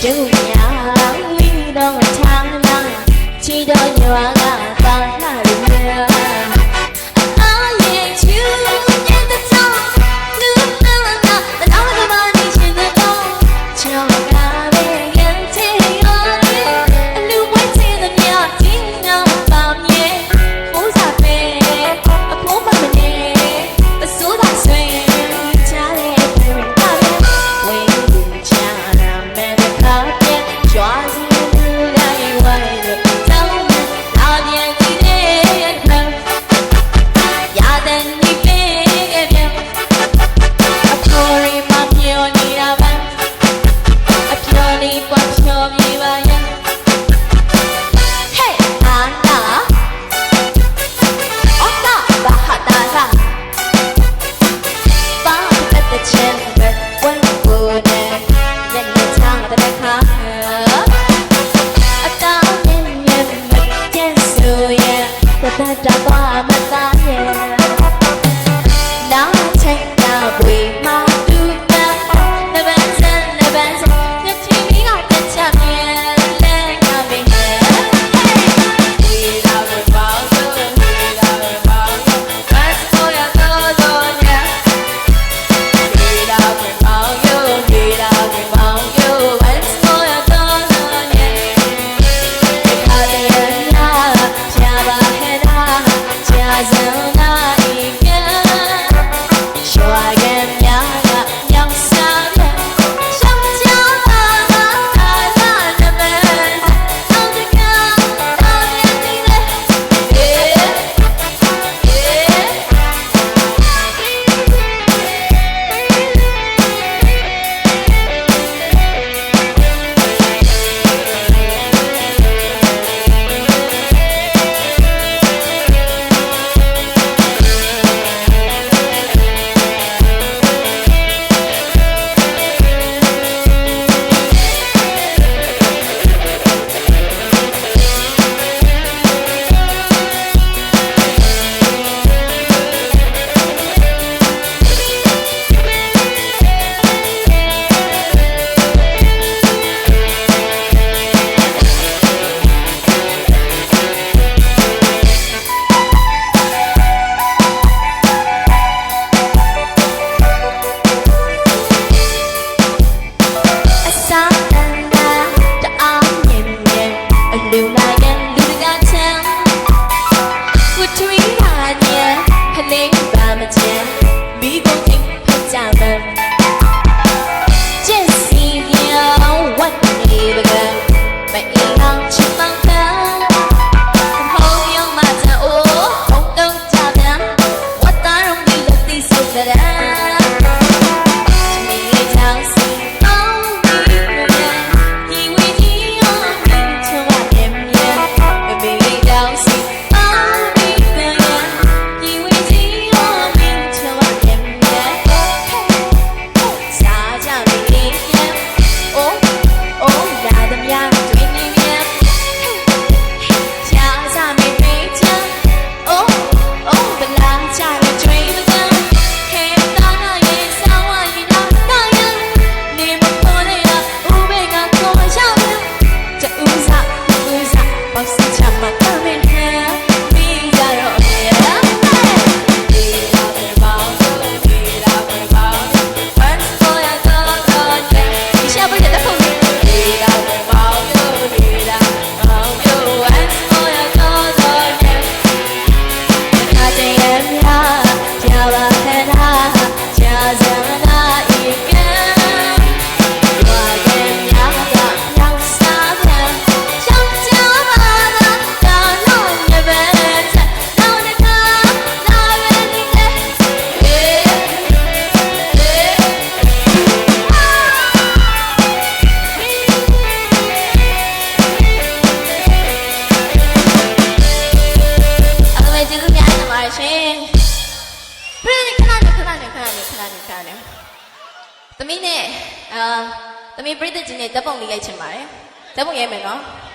do. my Between my yeah, her name by my chin, me gon' နာနေကြတယ်။သမီးနဲ့အာသမီးပြိတ္တကြီးနဲ့ဓာတ်ပုံလေးရိုက်ချင်ပါတယ်။ဓာတ်ပုံရိုက်မယ်နော်။